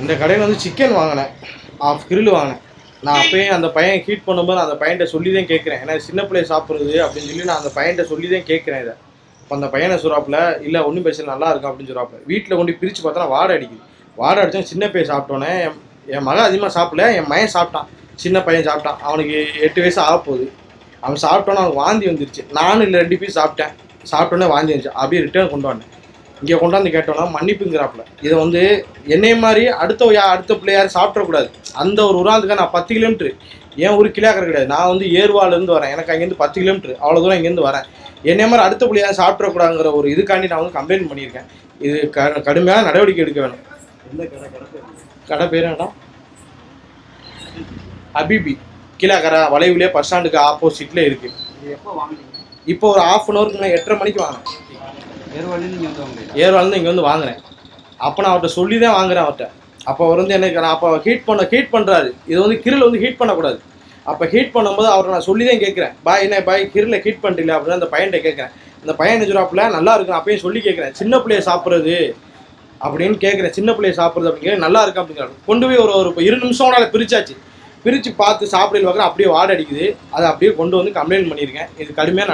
இந்த கடையில் வந்து சிக்கன் வாங்கினேன். ஆஃப் கிரில் வாங்கினேன். நான் அப்பயே அந்த பையன் ஹீட் பண்ணும்போது நான் அந்த பையன்கிட்ட சொல்லி தான் கேட்குறேன். ஏன்னா சின்ன பிள்ளைய சாப்பிட்றது அப்படின்னு சொல்லி நான் அந்த பையன்கிட்ட சொல்லி தான் கேட்குறேன் இதை. இப்போ அந்த பையனை சொல்கிறாப்புல இல்லை ஒன்றும் பிரச்சனை நல்லா இருக்கும் அப்படின்னு சொல்கிறாப்புல வீட்டில் கொண்டு பிரித்து பார்த்தா வாடை அடிக்குது. வாடை அடித்தோம் சின்ன பையன் சாப்பிட்டோன்னே என் என் மகன் அதிகமாக சாப்பிடல என் மகன் சாப்பிட்டான். சின்ன பையன் சாப்பிட்டான். அவனுக்கு எட்டு வயசு ஆக போகுது அவன் சாப்பிட்டோன்னே அவனுக்கு வாந்தி வந்துருச்சு. நானும் இல்லை ரெண்டு பீஸ் சாப்பிட்டேன். சாப்பிட்டோன்னே வாந்தி வந்துச்சு. அப்படியே ரிட்டர்ன் கொண்டு வந்தேன். இங்கே கொண்டாந்து கேட்டோன்னா மன்னிப்புங்கிறாப்புல. இதை வந்து என்னைய மாதிரி அடுத்த யா அடுத்த பிள்ளையாரும் சாப்பிடக்கூடாது. அந்த ஒரு உதாரணத்துக்கு நான் பத்து கிலோமீட்ரு ஏன் ஒரு கிலோக்கர் கிடையாது. நான் வந்து ஏர்வாலேருந்து வரேன். எனக்கு அங்கேருந்து பத்து கிலோமீட்ரு அவ்வளோ தூரம் இங்கேருந்து வரேன். என்னைய மாதிரி அடுத்த பிள்ளையாரும் சாப்பிடக்கூடாதுங்கிற ஒரு இதுக்காண்டி நான் வந்து கம்ப்ளைண்ட் பண்ணியிருக்கேன். இது க கடுமையான நடவடிக்கை எடுக்க வேணும். எந்த கடை? கடை கடை பேர் என்னடா? அபிபி. கீழக்கரை வளைவுலேயே பஸ் ஸ்டாண்டுக்கு ஆப்போசிட்டில் இருக்குது இப்போ ஒரு ஆஃப் அன் ஹவருக்கு நான் எட்டரை மணிக்கு வாங்கினேன். ஏர்வாலேருந்து இங்கே வந்து வாங்குறேன். அப்போ நான் அவர்கிட்ட சொல்லி தான் வாங்குறேன் அவர்கிட்ட. அப்போ அவர் வந்து எனக்கு நான் அப்போ ஹீட் பண்ண ஹீட் பண்ணுறாரு இது வந்து கிரில் வந்து ஹீட் பண்ணக்கூடாது. அப்போ ஹீட் பண்ணும்போது அவரை நான் சொல்லி தான் கேட்குறேன் பாய் என்ன பாய் கிரில் ஹீட் பண்ணிட்டீங்களா அப்படின்னு அந்த பையன்கிட்ட கேட்குறேன் அந்த பையன் நிஜராப்பில் நல்லா இருக்கும் அப்பயும் சொல்லி கேட்குறேன் சின்ன பிள்ளைய சாப்பிட்றது அப்படின்னு கேட்குறேன் சின்ன பிள்ளைய சாப்பிட்றது அப்படிங்கிற நல்லா இருக்கு அப்படிங்கிறாங்க கொண்டு போய் ஒரு ஒரு இரு நிமிஷம் உனால பிரிச்சாச்சு. பிரித்து பார்த்து சாப்பிடல பார்க்குறேன் அப்படியே வாடை அடிக்குது. அதை அப்படியே கொண்டு வந்து கம்ப்ளைண்ட் பண்ணியிருக்கேன். இது கடுமையாக